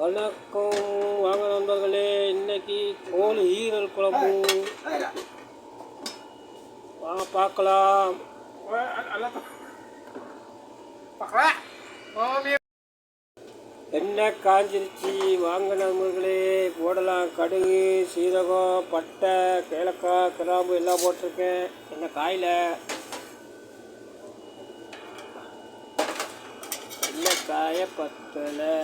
வணக்கம் வாங்க நண்பர்களே இன்னைக்கு கோழி ஈரல் குழம்பு. வாங்க பார்க்கலாம். என்ன காஞ்சிருச்சு. வாங்க நண்பர்களே போடலாம். கடுகு சீரகம் பட்டை ஏலக்காய் கிராம்பு எல்லாம் போட்டிருக்கேன். என்ன காயில்? எண்ணெய் காய பத்தலை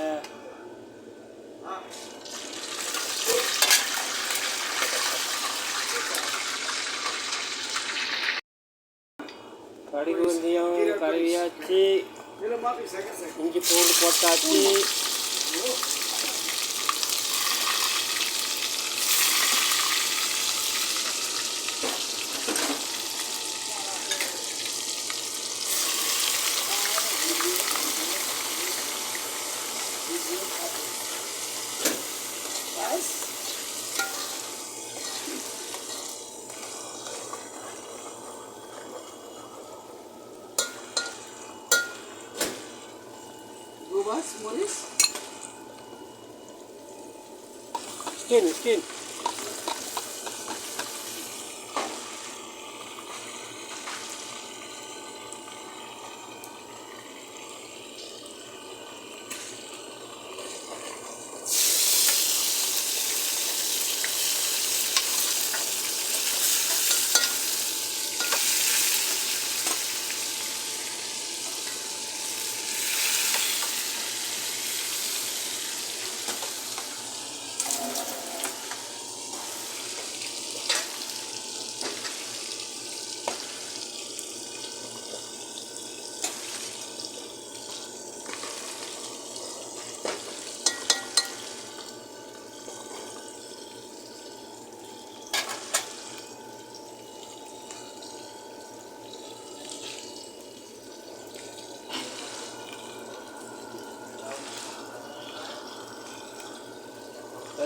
கடுகு கழுவியாச்சு இஞ்சி பூண்டு போட்டாச்சு Yes. Go back, Morris. Skin, skin.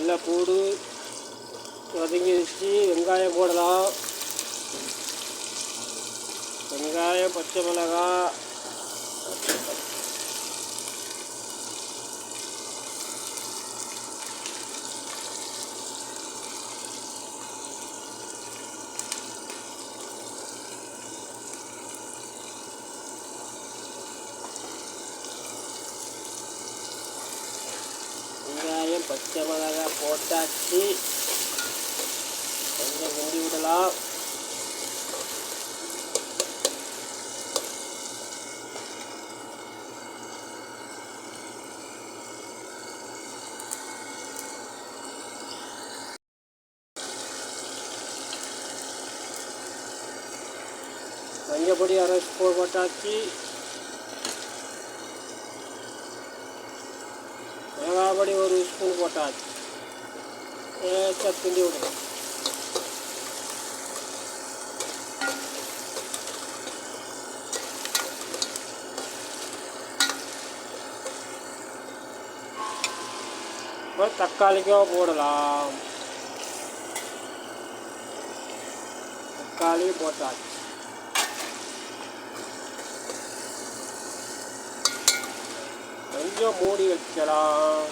நல்லா பூடு வதங்கிடுச்சு வெங்காயம் போடலாம். வெங்காயம் பச்சை மிளகாய் வெங்காயம் பச்சை மிளகாய் போட்டாச்சு. கொஞ்சம் கிண்டி விடலாம். மஞ்சள் பொடி அரை ஸ்பூன் போட்டாச்சு. மிளகாப்பொடி ஒரு ஸ்பூன் போட்டாச்சு லேசாக கிண்டி இப்போ போடலாம். தக்காளி போட்டாச்சு. கொஞ்சம் மூடி வைக்கலாம்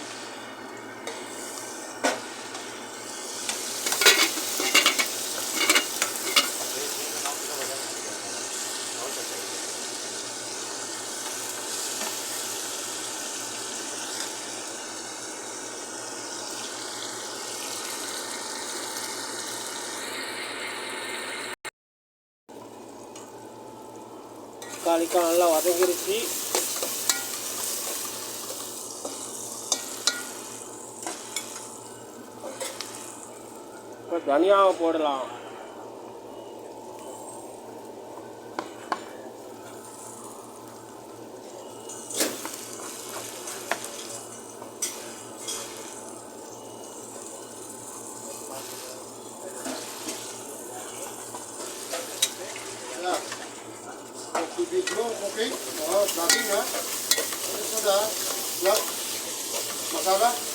தக்காளிக்காய் நல்லா வதங்கிருச்சு. தனியாவை போடலாம் Biblo, okay? Oh, vlogging ha? Ano sa da? Vlog? Masala?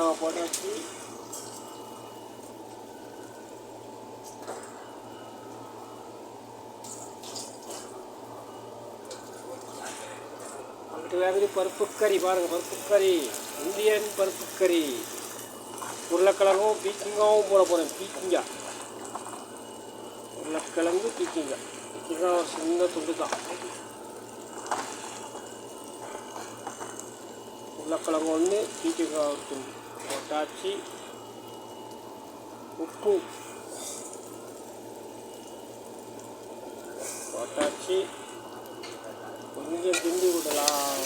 புதினாவை போட்டாச்சு அடுத்த வேதனை பருப்புக்கறி பாருங்கள் பருப்புக்கறி இந்தியன் பருப்பு கறி உருளைக்கிழங்கும் பீக்கிங்காவும் போட போகிறேன் பீக்கிங்கா உருளைக்கிழங்கு பீக்கிங்கா பீக்கிங்கா ஒரு சின்ன துண்டு தான் உருளைக்கிழங்கு ஒன்று பீக்கிங்காய் ஒரு துண்டு போட்டாச்சு உப்பு போட்டாச்சு கொஞ்சம் கிண்டி விடலாம்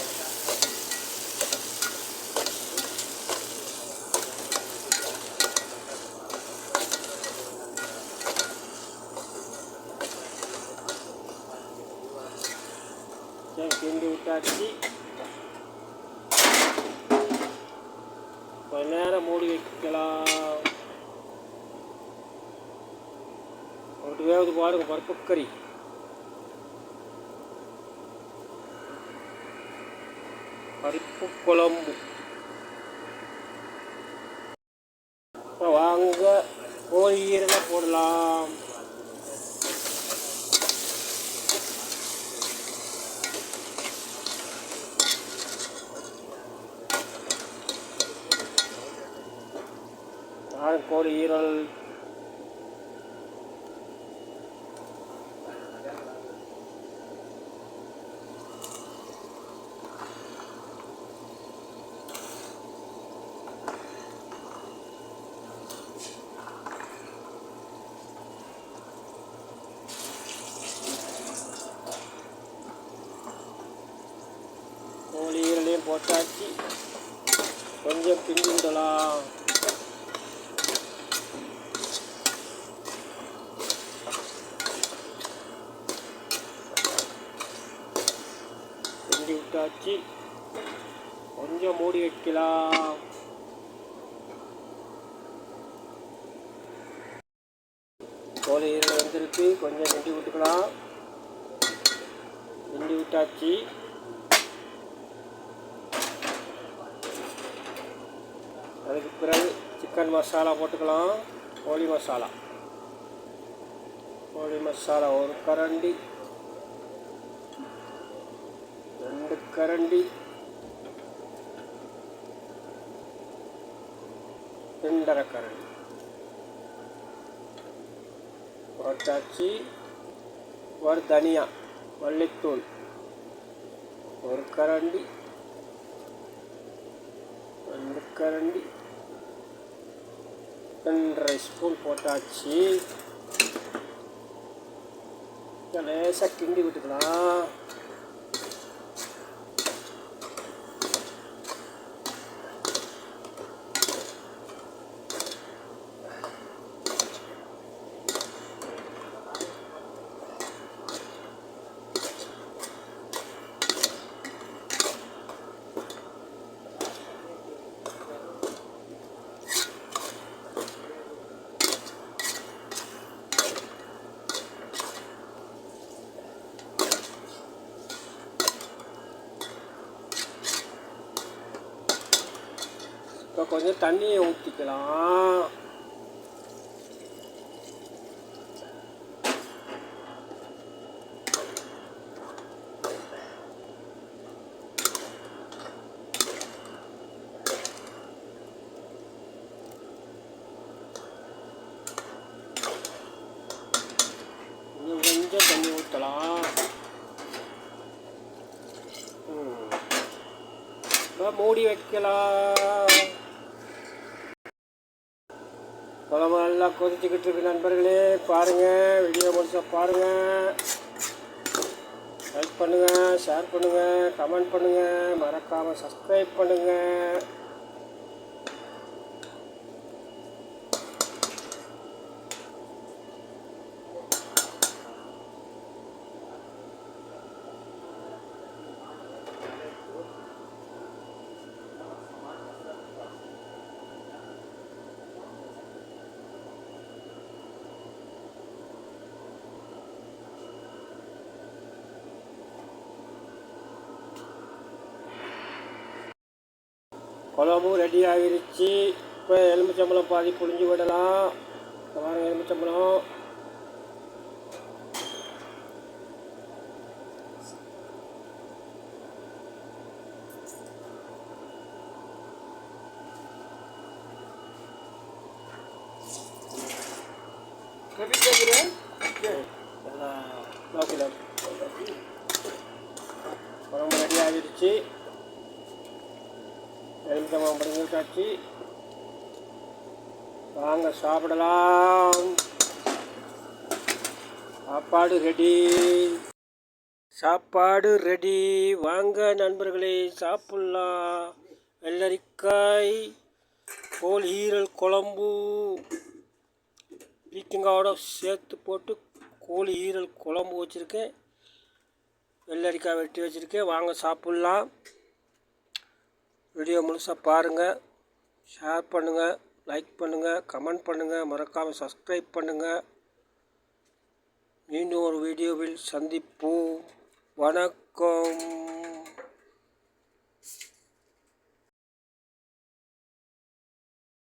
சரி கிண்டி விட்டாச்சு கொஞ்ச நேரம் மூடி வைக்கலாம். ஒரு வேவது பாருங்க பருப்பு கறி. பருப்பு குழம்பு. வாங்க கோழி போடலாம். நான் கோழி ஈரல் கோழி ஈரலையும் போட்டாச்சு கொஞ்சம் கிண்டி ஆச்சு. கொஞ்சம் மூடி வைக்கலாம் கோழி ஈரல் கொஞ்சம் கிண்டி விட்டுக்கலாம். கிண்டி விட்டாச்சு. அதுக்கு பிறகு சிக்கன் மசாலா போட்டுக்கலாம். கோழி மசாலா கோழி மசாலா ஒரு கரண்டி ரெண்டு கரண்டி. ரெண்டரை கரண்டி. போட்டாச்சு ஒரு தனியா மல்லித்தூள் ஒரு கரண்டி. ரெண்டு கரண்டி. ரெண்டரை ஸ்பூன் போட்டாச்சு லேசாக கிண்டி விட்டுக்கலாம் இப்போ கொஞ்சம் தண்ணியை ஊற்றிக்கலாம் இன்னும் கொஞ்சம் தண்ணி ஊற்றலாம் மூடி வைக்கலாம். குழம்பு நல்லா கொதிச்சுக்கிட்டு இருக்கு நண்பர்களே. பாருங்கள் வீடியோ முடிச்சா பாருங்கள் லைக் பண்ணுங்கள் ஷேர் பண்ணுங்கள் கமெண்ட் பண்ணுங்கள் மறக்காமல் சப்ஸ்கிரைப் பண்ணுங்கள் குழம்பும் ரெடி ஆகிருச்சு. இப்போ எலுமிச்சம்பழம் பாதி புழிஞ்சு விடலாம். வாரம் எலுமிச்சம்பழம். குழம்பு ரெடி ஆகிடுச்சு எலுமிச்சை மாம்பழங்கள் வாங்க சாப்பிடலாம். சாப்பாடு ரெடி சாப்பாடு ரெடி வாங்க நண்பர்களே சாப்பிட்லாம். வெள்ளரிக்காய் கோழி ஈரல் குழம்பு. பீக்கங்காவோட சேர்த்து போட்டு கோழி ஈரல் குழம்பு வச்சுருக்கேன். வெள்ளரிக்காய் வெட்டி வச்சுருக்கேன். வாங்க சாப்பிட்லாம். வீடியோ முழுசாக பாருங்கள் ஷேர் பண்ணுங்கள் லைக் பண்ணுங்கள் கமெண்ட் பண்ணுங்கள் மறக்காமல் சப்ஸ்கிரைப் பண்ணுங்கள் மீண்டும் ஒரு வீடியோவில் சந்திப்போம். வணக்கம்.